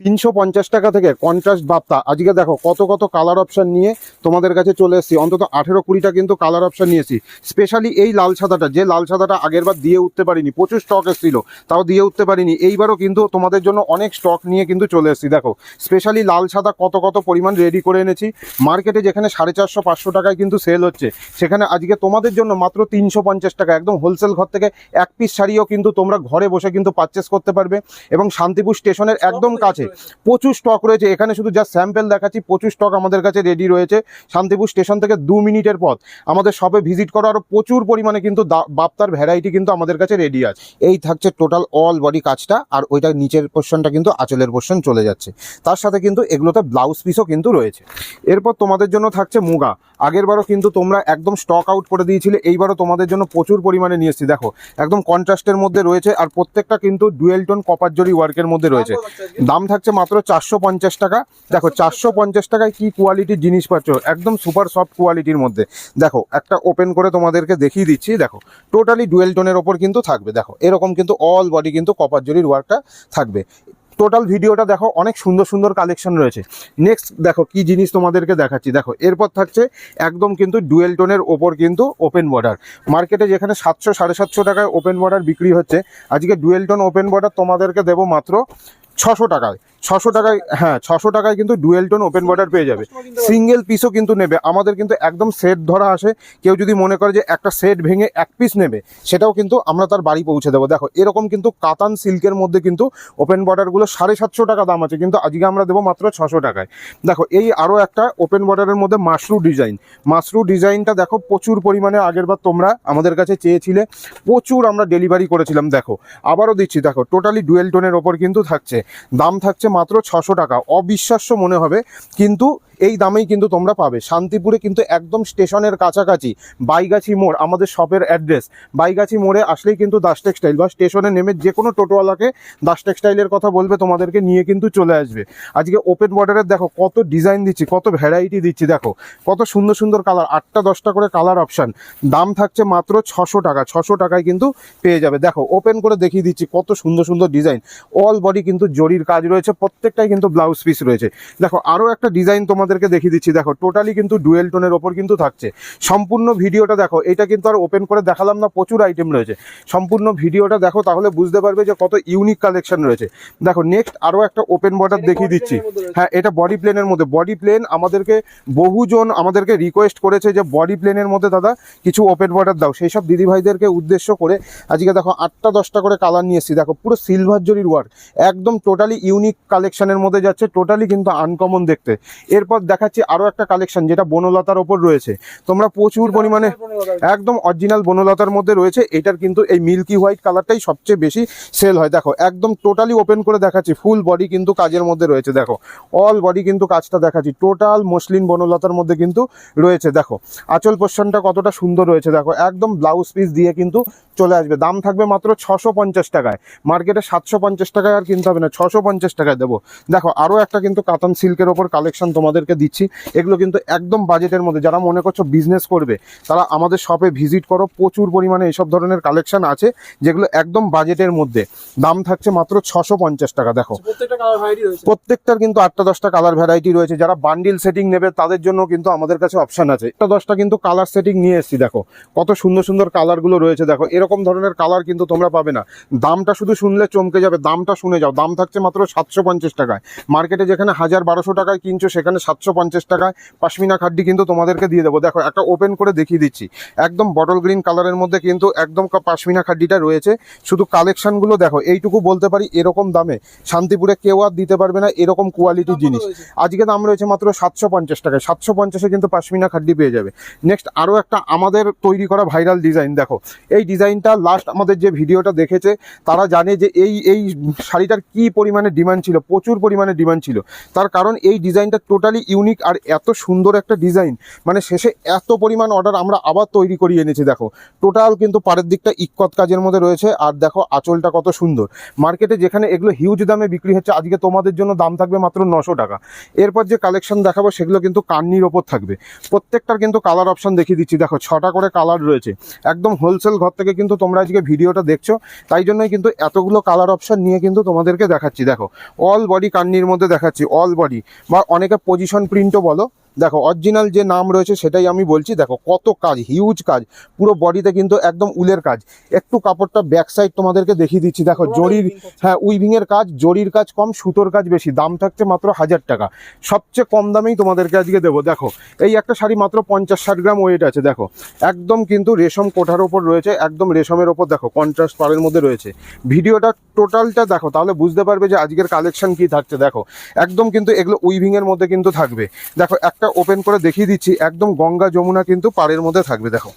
তিনশো পঞ্চাশ টাকা থেকে কন্ট্রাস্ট বাপ্তা আজকে দেখো কত কত কালার অপশন নিয়ে তোমাদের কাছে চলে এসেছি। অন্তত আঠেরো কুড়িটা কিন্তু কালার অপশন নিয়েছি। স্পেশালি এই লাল সাদাটা যে লাল সাদাটা আগের বার দিয়ে উঠতে পারিনি প্রচুর স্টক এসেছিল তাও দিয়ে উঠতে পারিনি। এইবারও কিন্তু তোমাদের জন্য অনেক স্টক নিয়ে কিন্তু চলে এসেছি। দেখো স্পেশালি লাল সাদা কত কত পরিমাণ রেডি করে এনেছি। মার্কেটে যেখানে সাড়ে চারশো পাঁচশো টাকায় কিন্তু সেল হচ্ছে সেখানে আজকে তোমাদের জন্য মাত্র তিনশো পঞ্চাশ টাকা। একদম হোলসেল ঘর থেকে এক পিস শাড়িও কিন্তু তোমরা ঘরে বসে কিন্তু পারচেস করতে পারবে। এবং শান্তিপুর স্টেশনের একদম কাছে প্রচুর স্টক রয়েছে। এখানে শুধু যা স্যাম্পেল দেখাচ্ছি প্রচুর স্টক আমাদের কাছে রেডি রয়েছে। শান্তিপুর স্টেশন থেকে দু মিনিটের পথ। আমাদের সবে ভিজিট করো আরও প্রচুর পরিমাণে কিন্তু বাপ্তার ভ্যারাইটি কিন্তু আমাদের কাছে রেডি আছে। এই থাকছে টোটাল অল বডি কাজটা আর ওইটা নিচের পোর্শনটা কিন্তু আঁচলের পোর্শন চলে যাচ্ছে। তার সাথে কিন্তু এগুলোতে ব্লাউজ পিসও কিন্তু রয়েছে। এরপর তোমাদের জন্য থাকছে মুগা। আগেরবারও কিন্তু তোমরা একদম স্টক আউট করে দিয়েছিলে এইবারও তোমাদের জন্য প্রচুর পরিমাণে নিয়ে এসেছি। দেখো একদম কন্ট্রাস্টের মধ্যে রয়েছে আর প্রত্যেকটা কিন্তু ডুয়েল টোন কপার জরি ওয়ার্কের মধ্যে রয়েছে। দাম থাকছে মাত্র চারশো পঞ্চাশ টাকা। দেখো, চারশো পঞ্চাশ টাকায় কি কোয়ালিটির জিনিস পাচ্ছ একদম সুপার সফট কোয়ালিটির মধ্যে। দেখো, একটা ওপেন করে তোমাদেরকে দেখিয়ে দিচ্ছি। দেখো টোটালি ডুয়েল টোনের ওপর কিন্তু থাকবে। দেখো, এরকম কিন্তু অল বডি কিন্তু কপার জরির ওয়ার্কটা থাকবে। টোটাল ভিডিওটা দেখো, অনেক সুন্দর সুন্দর কালেকশন রয়েছে। নেক্সট দেখো, কি জিনিস তোমাদেরকে দেখাচ্ছি। দেখো, এরপর থাকছে একদম কিন্তু ডুয়েল টোনের ওপর কিন্তু ওপেন বর্ডার মার্কেটে যেখানে সাতশো সাড়ে সাতশো টাকায় ওপেন বর্ডার বিক্রি হচ্ছে, আজকে ডুয়েল টোন ওপেন বর্ডার তোমাদেরকে দেবো মাত্র ছশো টাকায় ছশো টাকায় হ্যাঁ ছশো টাকায় কিন্তু ডুয়েল টোন ওপেন বর্ডার পেয়ে যাবে। সিঙ্গেল পিসও কিন্তু নেবে। আমাদের কিন্তু একদম সেট ধরা আসে। কেউ যদি মনে করে যে একটা সেট ভেঙে এক পিস নেবে, সেটাও কিন্তু আমরা তার বাড়ি পৌঁছে দেবো। দেখো, এরকম কিন্তু কাতান সিল্কের মধ্যে কিন্তু ওপেন বর্ডারগুলো সাড়ে সাতশো টাকা দাম আছে, কিন্তু আজকে আমরা দেবো মাত্র ছশো টাকায়। দেখো, এই আরও একটা ওপেন বর্ডারের মধ্যে মাশরু ডিজাইন মাশরু ডিজাইনটা দেখো, প্রচুর পরিমাণে আগেরবার তোমরা আমাদের কাছে চেয়েছিলে। প্রচুর আমরা ডেলিভারি করেছিলাম, দেখো। আবারও দিচ্ছি, দেখো টোটালি ডুয়েল টোনের ওপর কিন্তু থাকছে। দাম থাকছে মাত্র ছশো টাকা। অবিশ্বাস্য মনে হবে কিন্তু এই দামেই কিন্তু তোমরা পাবে। শান্তিপুরে কিন্তু একদম স্টেশনের কাছাকাছি, বাইগাছি মোড়, আমাদের শপের অ্যাড্রেস। বাইগাছি মোড়ে আসলেই কিন্তু দাস টেক্সটাইল বা স্টেশনে নেমে যে কোনো টোটোওয়ালাকে দাস টেক্সটাইলের কথা বলবে, তোমাদেরকে নিয়ে কিন্তু চলে আসবে। আজকে ওপেন বর্ডারের দেখো, কত ডিজাইন দিচ্ছি, কত ভ্যারাইটি দিচ্ছি, দেখো। কত সুন্দর সুন্দর কালার আটটা দশটা করে কালার অপশান দাম থাকছে মাত্র ছশো টাকা, ছশো টাকায় কিন্তু পেয়ে যাবে। দেখো ওপেন করে দেখিয়ে দিচ্ছি কত সুন্দর সুন্দর ডিজাইন অল বডি কিন্তু জরির কাজ রয়েছে, প্রত্যেকটাই কিন্তু ব্লাউজ পিস রয়েছে। দেখো আরও একটা ডিজাইন তোমাদেরকে দেখিয়ে দিচ্ছি। দেখো টোটালি কিন্তু ডুয়েল টোনের ওপর কিন্তু থাকছে। সম্পূর্ণ ভিডিওটা দেখো এটা কিন্তু আর ওপেন করে দেখালাম না প্রচুর আইটেম রয়েছে। সম্পূর্ণ ভিডিওটা দেখো তাহলে বুঝতে পারবে যে কত ইউনিক কালেকশন রয়েছে। দেখো নেক্সট আরও একটা ওপেন বর্ডার দেখিয়ে দিচ্ছি। হ্যাঁ এটা বডি প্লেনের মধ্যে। বডি প্লেন আমাদেরকে বহুজন আমাদেরকে রিকোয়েস্ট করেছে যে বডি প্লেনের মধ্যে দাদা কিছু ওপেন বর্ডার দাও। সেই সব দিদিভাইদেরকে উদ্দেশ্য করে আজকে দেখো আটটা দশটা করে কালার নিয়ে এসেছি। দেখো পুরো সিলভার জরির ওয়ার্ক একদম টোটালি ইউনিক কালেকশনের মধ্যে যাচ্ছে টোটালি কিন্তু আনকমন দেখতে। এরপর দেখাচ্ছি আরও একটা কালেকশন যেটা বনলতার ওপর রয়েছে। তোমরা প্রচুর পরিমাণে একদম অরিজিনাল বনলতার মধ্যে রয়েছে। এটার কিন্তু এই মিল্কি হোয়াইট কালারটাই সবচেয়ে বেশি সেল হয়। দেখো একদম টোটালি ওপেন করে দেখাচ্ছি। ফুল বডি কিন্তু কাজের মধ্যে রয়েছে দেখো। অল বডি কিন্তু কাজটা দেখাচ্ছি। টোটাল মসলিন বনলতার মধ্যে কিন্তু রয়েছে দেখো। আচল পোর্শনটা কতটা সুন্দর রয়েছে দেখো। একদম ব্লাউজ পিস দিয়ে কিন্তু চলে আসবে। দাম থাকবে মাত্র ছশো পঞ্চাশ টাকায়। মার্কেটে সাতশো পঞ্চাশ টাকায় আর কিনতে হবে না ছশো পঞ্চাশ টাকায় দেবো। দেখো আরও একটা কিন্তু কাতান সিল্কের ওপর কালেকশন তোমাদেরকে দিচ্ছি। এগুলো কিন্তু একদম বাজেটের মধ্যে। যারা মনে করছ বিজনেস করবে তারা আমাদের শপে ভিজিট করো। প্রচুর পরিমাণে এইসব ধরনের কালেকশন আছে যেগুলো একদম বাজেটের মধ্যে। দাম থাকছে মাত্র ছশো পঞ্চাশ টাকা দেখো। রয়েছে? প্রত্যেকটার কিন্তু আটটা দশটা কালার ভ্যারাইটি রয়েছে। যারা বান্ডিল সেটিং নেবে তাদের জন্য কিন্তু আমাদের কাছে অপশান আছে। একটা দশটা কিন্তু কালার সেটিং নিয়ে এসেছি দেখো। কত সুন্দর সুন্দর কালারগুলো রয়েছে দেখো। এরকম ধরনের কালার কিন্তু তোমরা পাবে না। দামটা শুধু শুনলে চমকে যাবে। দামটা শুনে যাও। দাম থাকছে মাত্র সাতশো পঞ্চাশ টাকায়। মার্কেটে যেখানে হাজার বারোশো টাকায় কিনছো সেখানে সাতশো পঞ্চাশ টাকায় পাশমিনা খাড্ডি কিন্তু তোমাদেরকে দিয়ে দেবো। দেখো একটা ওপেন করে দেখিয়ে দিচ্ছি। একদম বটল গ্রিন কালারের মধ্যে কিন্তু একদম পাশমিনা খাড্ডিটা রয়েছে। শুধু কালেকশানগুলো দেখো এইটুকু বলতে পারি এরকম দামে। শান্তিপুরে কেউ আর দিতে পারবে না এরকম কোয়ালিটির জিনিস। আজকে দাম রয়েছে মাত্র সাতশো পঞ্চাশ টাকায়। সাতশো পঞ্চাশে কিন্তু পাশমিনা খাড্ডি পেয়ে যাবে। নেক্সট আরও একটা আমাদের তৈরি করা ভাইরাল ডিজাইন দেখো। এই ডিজাইনটা লাস্ট আমাদের যে ভিডিওটা দেখেছে তারা জানে যে এই এই শাড়িটার কি পরিমাণে ডিমান্ড ছিল প্রচুর পরিমাণে ডিমান্ড ছিল। তার কারণ এই ডিজাইনটা টোটালি ইউনিক আর এত সুন্দর একটা ডিজাইন মানে শেষে এত পরিমাণ অর্ডার আমরা আবার তৈরি করিয়ে এনেছি, দেখো। টোটাল কিন্তু পাড়ের দিকটা ইক্কত কাজের মধ্যে রয়েছে, আর দেখো আঁচলটা কত সুন্দর। মার্কেটে যেখানে এগুলো হিউজ দামে বিক্রি হচ্ছে, আজকে তোমাদের জন্য দাম থাকবে মাত্র নশো টাকা। এরপর যে কালেকশন দেখাবো, সেগুলো কিন্তু কান্নির ওপর থাকবে। প্রত্যেকটার কিন্তু কালার অপশন দেখিয়ে দিচ্ছি। দেখো, ছটা করে কালার রয়েছে। একদম হোলসেল ঘর থেকে কিন্তু তোমরা আজকে ভিডিওটা দেখছ। তাই জন্যই কিন্তু এতগুলো কালার অপশন নিয়ে কিন্তু তোমাদেরকে দেখাচ্ছি। দেখো অল বডি কান্নির মধ্যে দেখাচ্ছি অল বডি বা অনেকে পজিশন প্রিন্টও বলো। দেখো অরিজিনাল যে নাম রয়েছে সেটাই আমি বলছি দেখো কত কাজ হিউজ কাজ পুরো বডিতে কিন্তু একদম উলের কাজ। একটু কাপড়টা ব্যাক সাইড তোমাদেরকে দেখিয়ে দিচ্ছি দেখো জরির হ্যাঁ উইভিং এর কাজ জরির কাজ কম সুতোর কাজ বেশি দাম থাকছে মাত্র হাজার টাকা। সবচেয়ে কম দামেই তোমাদেরকে আজকে দেবো দেখো এই একটা শাড়ি মাত্র পঞ্চাশ ষাট গ্রাম ওয়েট আছে দেখো। একদম কিন্তু রেশম কোঠার ওপর রয়েছে একদম রেশমের ওপর দেখো কন্ট্রাস্ট পাড়ের মধ্যে রয়েছে। ভিডিওটা টোটালটা দেখো তাহলে বুঝতে পারবে যে আজকের কালেকশন কি থাকছে দেখো। একদম কিন্তু এগুলো উইভিং এর মধ্যে কিন্তু থাকবে। দেখো একটা ওপেন করে দেখিয়ে দিচ্ছি একদম গঙ্গা যমুনা কিন্তু পাড়ের মধ্যে থাকবে দেখো।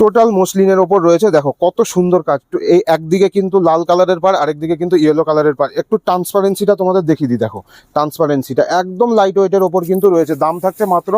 টোটাল মসলিনের ওপর রয়েছে, দেখো কত সুন্দর কাজ। এই একদিকে কিন্তু লাল কালারের পার আরেকদিকে কিন্তু ইয়েলো কালারের পার একটু ট্রান্সপারেন্সিটা তোমাদের দেখিয়ে দিই, দেখো। ট্রান্সপারেন্সিটা একদম লাইট ওয়েটের ওপর কিন্তু রয়েছে, দাম থাকছে মাত্র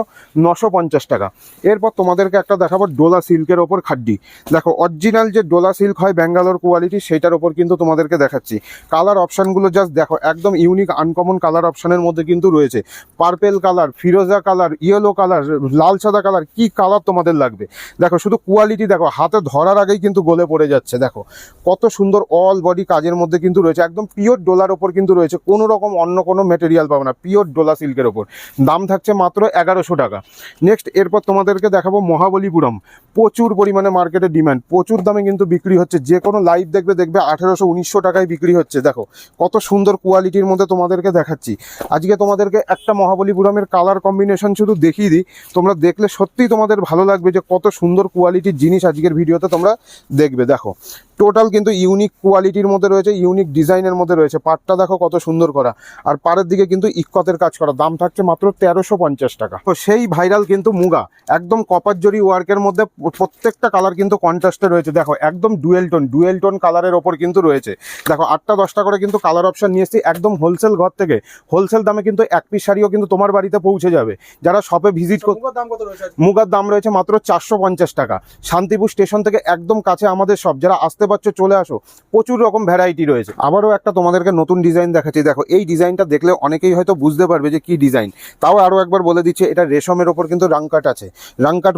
নশো টাকা। এরপর তোমাদেরকে একটা দেখাবো ডোলা সিল্কের ওপর খাড্ডি। দেখো অরিজিনাল যে ডোলা সিল্ক হয় ব্যাঙ্গালোর কোয়ালিটি সেটার ওপর কিন্তু তোমাদেরকে দেখাচ্ছি। কালার অপশানগুলো জাস্ট দেখো, একদম ইউনিক আনকমন কালার অপশানের মধ্যে কিন্তু রয়েছে। পার্পেল কালার ফিরোজা কালার ইয়েলো কালার লাল সাদা কালার কি কালার তোমাদের লাগবে? দেখো, শুধু কোয়ালিটি দেখো, হাতে ধরার আগেই কিন্তু গলে পড়ে যাচ্ছে, দেখো। কত সুন্দর অল বডি কাজের মধ্যে কিন্তু রয়েছে, একদম পিওর ডোলার ওপর কিন্তু রয়েছে, কোনো রকম অন্য কোনো মেটেরিয়াল পাবে না পিওর ডোলা সিল্কের ওপর। দাম থাকছে মাত্র এগারোশো টাকা। নেক্সট এরপর তোমাদেরকে দেখাবো মহাবলীপুরম। প্রচুর পরিমাণে মার্কেটে ডিম্যান্ড প্রচুর দামে কিন্তু বিক্রি হচ্ছে, যে কোনো লাইভ দেখবে দেখবে আঠেরোশো, উনিশশো টাকায় বিক্রি হচ্ছে, দেখো। কত সুন্দর কোয়ালিটির মধ্যে তোমাদেরকে দেখাচ্ছি। আজকে তোমাদেরকে একটা মহাবলীপুরমের কালার কম্বিনেশন শুধু দেখিয়ে দিই, তোমরা দেখলে সত্যিই তোমাদের ভালো লাগবে যে কত সুন্দর কোয়ালিটির জিনিস আজকের ভিডিওতে তোমরা দেখবে। দেখো টোটাল কিন্তু ইউনিক কোয়ালিটির মধ্যে রয়েছে ইউনিক ডিজাইনের মধ্যে রয়েছে। পাটটা দেখো কত সুন্দর করা। আর পাড়ের দিকে কিন্তু ইক্কতের কাজ করা। দাম থাকছে মাত্র তেরোশো পঞ্চাশ টাকা। তো সেই ভাইরাল কিন্তু মুগা। একদম কপার জরি ওয়ার্কের মধ্যে প্রত্যেকটা কালার কিন্তু কন্ট্রাস্টে রয়েছে। দেখো একদম ডুয়েল টোন ডুয়েল টোন কালারের ওপর কিন্তু রয়েছে। দেখো আটটা দশটা করে কিন্তু কালার অপশন নিয়ে এসেছি একদম হোলসেল ঘর থেকে। হোলসেল দামে কিন্তু এক পিস শাড়িও কিন্তু তোমার বাড়িতে পৌঁছে যাবে। যারা শপে ভিজিট করতে মুগের দাম কত রয়েছে আজকে? মুগার দাম রয়েছে মাত্র চারশো পঞ্চাশ টাকা। শান্তিপুর স্টেশন থেকে একদম কাছে আমাদের সব যারা আসতে পারছ চলে আসো। প্রচুর রকম ভ্যারাইটি রয়েছে। আবারও একটা তোমাদেরকে নতুন ডিজাইন দেখাচ্ছি। দেখো, এই ডিজাইনটা দেখলে অনেকেই হয়তো বুঝতে পারবে যে কি ডিজাইন তাও আরও একবার বলে দিচ্ছে, এটা রেশমের ওপর কিন্তু রাংকাট আছে। রাংকাট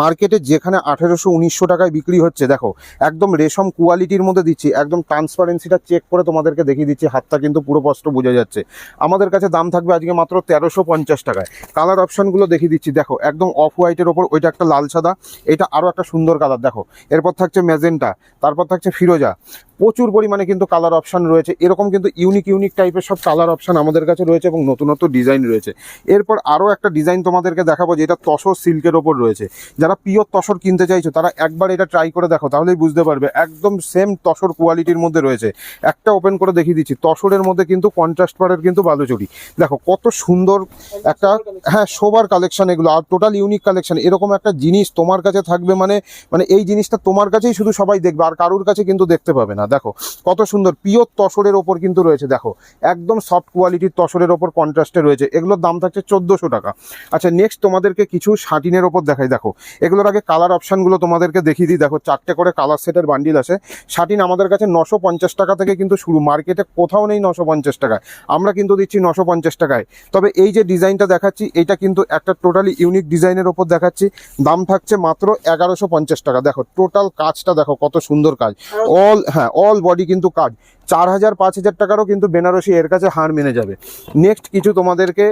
মার্কেটে যেখানে আঠেরোশো, উনিশশো টাকায় বিক্রি হচ্ছে, দেখো, একদম রেশম কোয়ালিটির মধ্যে দিচ্ছি, একদম ট্রান্সপারেন্সিটা চেক করে তোমাদেরকে দেখিয়ে দিচ্ছি, হাতটা কিন্তু পুরো স্পষ্ট বোঝা যাচ্ছে। আমাদের কাছে দাম থাকবে আজকে মাত্র তেরোশো পঞ্চাশ টাকায়। কালার অপশনগুলো দেখিয়ে দিচ্ছি, দেখো, একদম অফ হোয়াইটের ওপর, ওইটা একটা লাল সাদা, এটা আরও একটা সুন্দর কালার দেখো। এরপর থাকছে ম্যাজেন্টা তারপর থাকছে ফিরোজা। প্রচুর পরিমাণে কিন্তু কালার অপশান রয়েছে। এরকম কিন্তু ইউনিক ইউনিক টাইপের সব কালার অপশান আমাদের কাছে রয়েছে এবং নতুনত্ব ডিজাইন রয়েছে। এরপর আরও একটা ডিজাইন তোমাদেরকে দেখাবো, যেটা তসর সিল্কের ওপর রয়েছে। যারা পিওর তসর কিনতে চাইছো, তারা একবার এটা ট্রাই করে দেখো, তাহলেই বুঝতে পারবে। একদম সেম তসর কোয়ালিটির মধ্যে রয়েছে। একটা ওপেন করে দেখিয়ে দিচ্ছি, তসরের মধ্যে কিন্তু কন্ট্রাস্ট পাড়ের কিন্তু বালুচুরি। দেখো, কত সুন্দর একটা হ্যাঁ শোবার কালেকশন এগুলো, আর টোটাল ইউনিক কালেকশন এরকম একটা জিনিস তোমার কাছে থাকবে মানে মানে এই জিনিসটা তোমার কাছেই শুধু সবাই দেখবে, আর কারোর কাছে কিন্তু দেখতে পাবে না। দেখো কত সুন্দর পিওর তসরের ওপর কিন্তু রয়েছে দেখো। একদম সফট কোয়ালিটির তসরের ওপর কন্ট্রাস্টে রয়েছে। এগুলোর দাম থাকছে চোদ্দোশো টাকা। আচ্ছা নেক্সট তোমাদেরকে কিছু শাটিনের ওপর দেখাই দেখো। এগুলোর আগে কালার অপশানগুলো তোমাদেরকে দেখিয়ে দিই দেখো চারটে করে কালার সেটের বান্ডিল আছে। শাটিন আমাদের কাছে নশো পঞ্চাশ টাকা থেকে কিন্তু শুরু মার্কেটে কোথাও নেই নশো পঞ্চাশ টাকায়। আমরা কিন্তু দিচ্ছি নশো পঞ্চাশ টাকায়। তবে এই যে ডিজাইনটা দেখাচ্ছি এটা কিন্তু একটা টোটালি ইউনিক ডিজাইনের ওপর দেখাচ্ছি। দাম থাকছে মাত্র এগারোশো পঞ্চাশ টাকা। দেখো টোটাল কাজটা দেখো কত সুন্দর কাজ। অল হ্যাঁ অল বডি কিন্তু কাজ। চার হাজার, পাঁচ হাজার টাকারও কিন্তু বেনারসি এর কাছে হার মেনে যাবে। নেক্সট কিছু তোমাদেরকে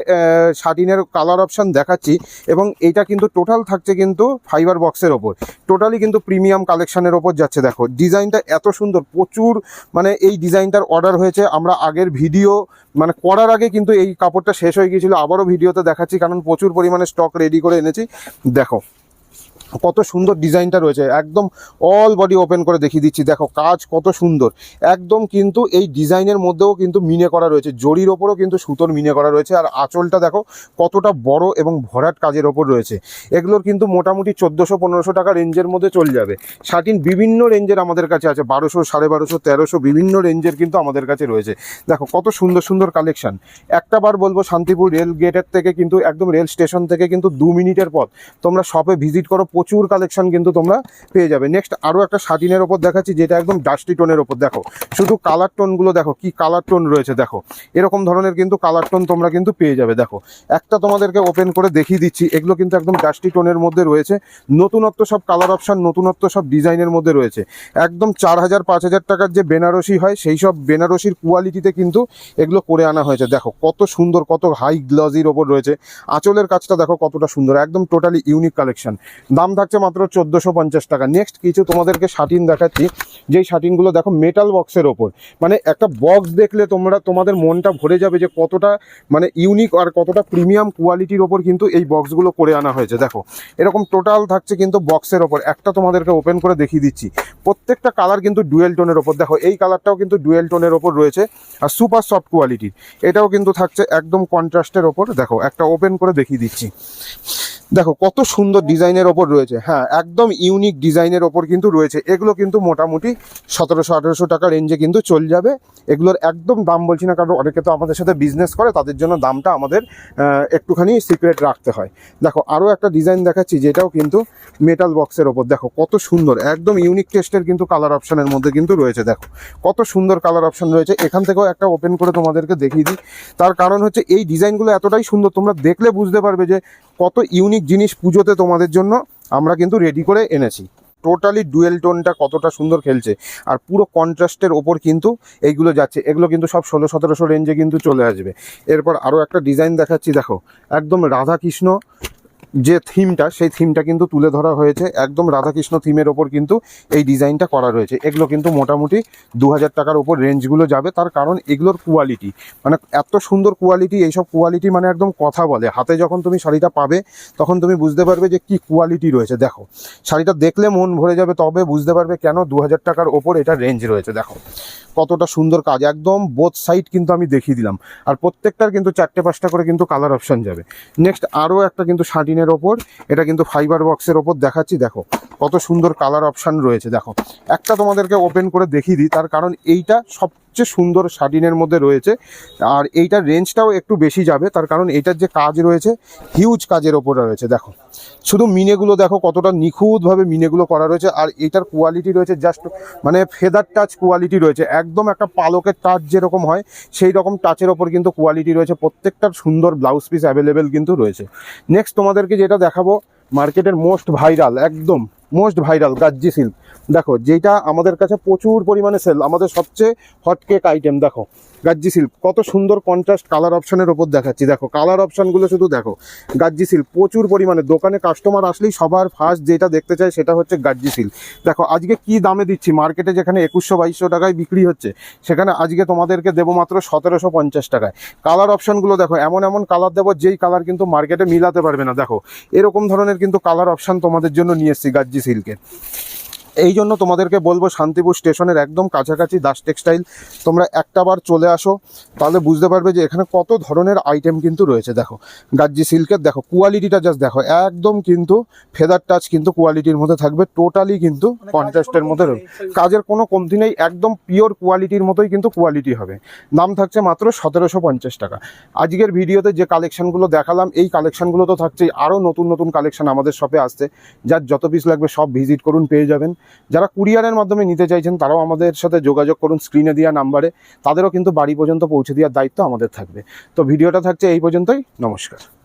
শাটিনের কালার অপশান দেখাচ্ছি এবং এটা কিন্তু টোটাল থাকছে কিন্তু ফাইবার বক্সের ওপর। টোটালি কিন্তু প্রিমিয়াম কালেকশনের ওপর যাচ্ছে, দেখো। ডিজাইনটা এত সুন্দর, প্রচুর মানে এই ডিজাইনটার অর্ডার হয়েছে। আমরা আগের ভিডিও মানে করার আগে কিন্তু এই কাপড়টা শেষ হয়ে গিয়েছিল, আবারও ভিডিওতে দেখাচ্ছি, কারণ প্রচুর পরিমাণে স্টক রেডি করে এনেছি। দেখো। কত সুন্দর ডিজাইনটা রয়েছে, একদম অল বডি ওপেন করে দেখিয়ে দিচ্ছি, দেখো কাজ কত সুন্দর। একদম কিন্তু এই ডিজাইনের মধ্যেও কিন্তু মিনে করা রয়েছে জরির ওপরও কিন্তু সুতোর মিনে করা রয়েছে, আর আঁচলটা দেখো কতটা বড় এবং ভরাট কাজের ওপর রয়েছে। এগুলোর কিন্তু মোটামুটি চোদ্দোশো পনেরোশো টাকা রেঞ্জের মধ্যে চলে যাবে। শাটিন বিভিন্ন রেঞ্জের আমাদের কাছে আছে, বারোশো, সাড়ে বারোশো, তেরোশো, বিভিন্ন রেঞ্জের কিন্তু আমাদের কাছে রয়েছে। দেখো কত সুন্দর সুন্দর কালেকশন একটা বার বলব, শান্তিপুর রেল গেটের থেকে কিন্তু, একদম রেল স্টেশন থেকে কিন্তু দু মিনিটের পথ। তোমরা শপে ভিজিট করো প্রচুর কালেকশন কিন্তু তোমরা পেয়ে যাবে। নেক্সট আরও একটা শাটিনের ওপর দেখাচ্ছি, যেটা একদম ডাস্টি টোনের ওপর। দেখো, শুধু কালার টোনগুলো দেখো, কি কালার টোন রয়েছে দেখো। এরকম ধরনের কিন্তু কালার টোন তোমরা কিন্তু পেয়ে যাবে, দেখো। একটা তোমাদেরকে ওপেন করে দেখিয়ে দিচ্ছি, এগুলো কিন্তু একদম ডাস্টি টোনের মধ্যে রয়েছে। নতুনত্ব সব কালার অপশান নতুনত্ব সব ডিজাইনের মধ্যে রয়েছে। একদম চার হাজার, পাঁচ হাজার টাকার যে বেনারসি হয়, সেই সব বেনারসির কোয়ালিটিতে কিন্তু এগুলো করে আনা হয়েছে। দেখো, কত সুন্দর, কত হাই গ্লজির ওপর রয়েছে। আঁচলের কাজটা দেখো কতটা সুন্দর, একদম টোটালি ইউনিক কালেকশন দাম থাকছে মাত্র চোদ্দোশো পঞ্চাশ টাকা। নেক্সট কিছু তোমাদেরকে শাটিন দেখাচ্ছি। যেই শাটিনগুলো দেখো মেটাল বক্সের ওপর। মানে একটা বক্স দেখলে তোমরা, তোমাদের মনটা ভরে যাবে যে কতটা মানে ইউনিক আর কতটা প্রিমিয়াম কোয়ালিটির ওপর কিন্তু এই বক্সগুলো করে আনা হয়েছে। দেখো, এরকম টোটাল থাকছে কিন্তু বক্সের ওপর। একটা তোমাদেরকে ওপেন করে দেখিয়ে দিচ্ছি। প্রত্যেকটা কালার কিন্তু ডুয়েল টোনের ওপর। দেখো, এই কালারটাও কিন্তু ডুয়েল টোনের ওপর রয়েছে আর সুপার সফট কোয়ালিটির এটাও কিন্তু থাকছে একদম কন্ট্রাস্টের ওপর। দেখো, একটা ওপেন করে দেখিয়ে দিচ্ছি। দেখো, কত সুন্দর ডিজাইনের ওপর রয়েছে। হ্যাঁ একদম ইউনিক ডিজাইনের ওপর কিন্তু রয়েছে। এগুলো কিন্তু মোটামুটি সতেরোশো, আঠেরোশো টাকা রেঞ্জে কিন্তু চলে যাবে। এগুলোর একদম দাম বলছি না, কারণ অনেকে তো আমাদের সাথে বিজনেস করে, তাদের জন্য দামটা আমাদের একটুখানি সিক্রেট রাখতে হয়। দেখো, আরও একটা ডিজাইন দেখাচ্ছি, যেটাও কিন্তু মেটাল বক্সের ওপর। দেখো, কত সুন্দর, একদম ইউনিক টেস্টের কিন্তু কালার অপশানের মধ্যে কিন্তু রয়েছে। দেখো, কত সুন্দর কালার অপশান রয়েছে। এখান থেকেও একটা ওপেন করে তোমাদেরকে দেখিয়ে দিই। তার কারণ হচ্ছে, এই ডিজাইনগুলো এতটাই সুন্দর, তোমরা দেখলে বুঝতে পারবে যে কত ইউনিক জিনিস পুজোতে তোমাদের জন্য আমরা কিন্তু রেডি করে এনেছি। টোটালি ডুয়েল টোনটা কতটা সুন্দর খেলছে। আর পুরো কন্ট্রাস্টের ওপর কিন্তু এইগুলো যাচ্ছে। এগুলো কিন্তু সব ষোলো, সতেরোশো রেঞ্জে কিন্তু চলে আসবে। এরপর আরও একটা ডিজাইন দেখাচ্ছি, দেখো। একদম রাধাকৃষ্ণ যে থিমটা, সেই থিমটা কিন্তু তুলে ধরা হয়েছে। একদম রাধাকৃষ্ণ থিমের ওপর কিন্তু এই ডিজাইনটা করা রয়েছে। এগুলো কিন্তু মোটামুটি দু হাজার টাকার ওপর রেঞ্জগুলো যাবে। তার কারণ এগুলোর কোয়ালিটি মানে এত সুন্দর কোয়ালিটি এইসব কোয়ালিটি মানে একদম কথা বলে। হাতে যখন তুমি শাড়িটা পাবে, তখন তুমি বুঝতে পারবে যে কি কোয়ালিটি রয়েছে। দেখো, শাড়িটা দেখলে মন ভরে যাবে, তবে বুঝতে পারবে কেন দু হাজার টাকার ওপর এটা রেঞ্জ রয়েছে। দেখো কতটা সুন্দর কাজ, একদম বোথ সাইড কিন্তু আমি দেখিয়ে দিলাম। আর প্রত্যেকটার কিন্তু চারটে পাঁচটা করে কিন্তু কালার অপশান যাবে। নেক্সট আরও একটা কিন্তু শাটিনের ওপর, এটা কিন্তু ফাইবার বক্সের ওপর দেখাচ্ছি, দেখো, কত সুন্দর কালার অপশান রয়েছে, দেখো। একটা তোমাদেরকে ওপেন করে দেখিয়ে দিই, তার কারণ এইটা সবচেয়ে সুন্দর শাটিনের মধ্যে রয়েছে। আর এইটার রেঞ্জটাও একটু বেশি যাবে, তার কারণ এইটার যে কাজ রয়েছে হিউজ কাজের ওপরে রয়েছে, দেখো। শুধু মিনেগুলো দেখো কতটা নিখুঁতভাবে মিনেগুলো করা রয়েছে, আর এটার কোয়ালিটি রয়েছে জাস্ট মানে ফেদার টাচ কোয়ালিটি রয়েছে। একদম একটা পালকের টাচ যেরকম হয়, সেই রকম টাচের ওপর কিন্তু কোয়ালিটি রয়েছে। প্রত্যেকটার সুন্দর ব্লাউজ পিস অ্যাভেলেবেল কিন্তু রয়েছে। নেক্সট তোমাদেরকে যেটা দেখাবো মার্কেটের মোস্ট ভাইরাল একদম। Most viral gajji silk. দেখো যেটা আমাদের কাছে প্রচুর পরিমাণে সেল আমাদের সবচেয়ে হট কেক আইটেম দেখো, গাজ্জি সিল্ক। কত সুন্দর কন্ট্রাস্ট কালার অপশনের ওপর দেখাচ্ছি। দেখো কালার অপশানগুলো শুধু দেখো, গাজ্জি সিল্ক, প্রচুর পরিমাণে। দোকানে কাস্টমার আসলেই সবার ফার্স্ট যেটা দেখতে চায় সেটা হচ্ছে গাজ্জি সিল্ক। দেখো, আজকে কি দামে দিচ্ছি? মার্কেটে যেখানে একুশশো, বাইশশো টাকায় বিক্রি হচ্ছে, সেখানে আজকে তোমাদেরকে দেবো মাত্র সতেরোশো পঞ্চাশ টাকায়। কালার অপশানগুলো দেখো, এমন এমন কালার দেবো, যেই কালার কিন্তু মার্কেটে মিলাতে পারবে না। দেখো, এরকম ধরনের কিন্তু কালার অপশান তোমাদের জন্য নিয়ে এসছি গাজ্জি সিল্কের এই জন্য তোমাদেরকে বলব শান্তিপুর স্টেশনের একদম কাছাকাছি দাস টেক্সটাইল। তোমরা একটা বার চলে আসো তাহলে বুঝতে পারবে যে এখানে কত ধরনের আইটেম কিন্তু রয়েছে। দেখো গাজ্জি সিল্কের দেখো কোয়ালিটিটা জাস্ট দেখো একদম কিন্তু ফেদার টাচ কিন্তু কোয়ালিটির মধ্যে থাকবে টোটালি কিন্তু কন্ট্রাস্টের মধ্যে রয়েছে কাজের কোনো কমতি নেই একদম পিওর কোয়ালিটির মতোই কিন্তু কোয়ালিটি হবে। দাম থাকছে মাত্র সতেরোশো পঞ্চাশ টাকা। আজকের ভিডিওতে যে কালেকশনগুলো দেখালাম এই কালেকশনগুলো তো থাকছেই। আরও নতুন নতুন কালেকশান আমাদের শপে আসছে। যার যত পিস লাগবে সব ভিজিট করুন পেয়ে যাবেন। যারা কুরিয়ারের মাধ্যমে নিতে চাইছেন, তারাও আমাদের সাথে যোগাযোগ করুন, স্ক্রিনে দেওয়া নাম্বারে। তাদেরও কিন্তু বাড়ি পর্যন্ত পৌঁছে দেওয়ার দায়িত্ব আমাদের থাকবে। তো ভিডিওটা থাকছে এই পর্যন্তই। নমস্কার।